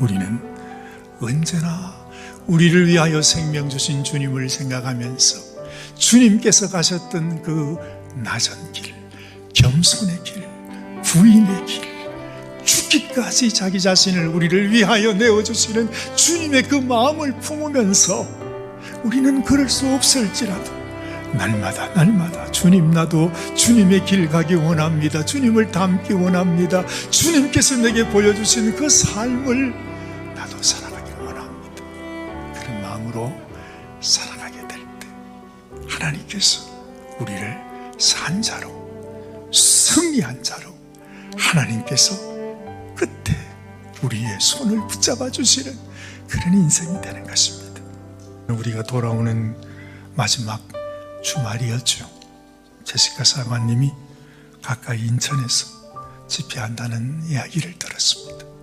우리는 언제나 우리를 위하여 생명 주신 주님을 생각하면서 주님께서 가셨던 그 나전 길, 겸손의 길, 부인의 길, 죽기까지 자기 자신을 우리를 위하여 내어주시는 주님의 그 마음을 품으면서 우리는 그럴 수 없을지라도 날마다 날마다 주님 나도 주님의 길 가기 원합니다. 주님을 닮기 원합니다. 주님께서 내게 보여주신 그 삶을 마음으로 살아가게 될 때 하나님께서 우리를 산자로 승리한 자로 하나님께서 끝에 우리의 손을 붙잡아 주시는 그런 인생이 되는 것입니다. 우리가 돌아오는 마지막 주말이었죠. 제시카 사관님이 가까이 인천에서 집회한다는 이야기를 들었습니다.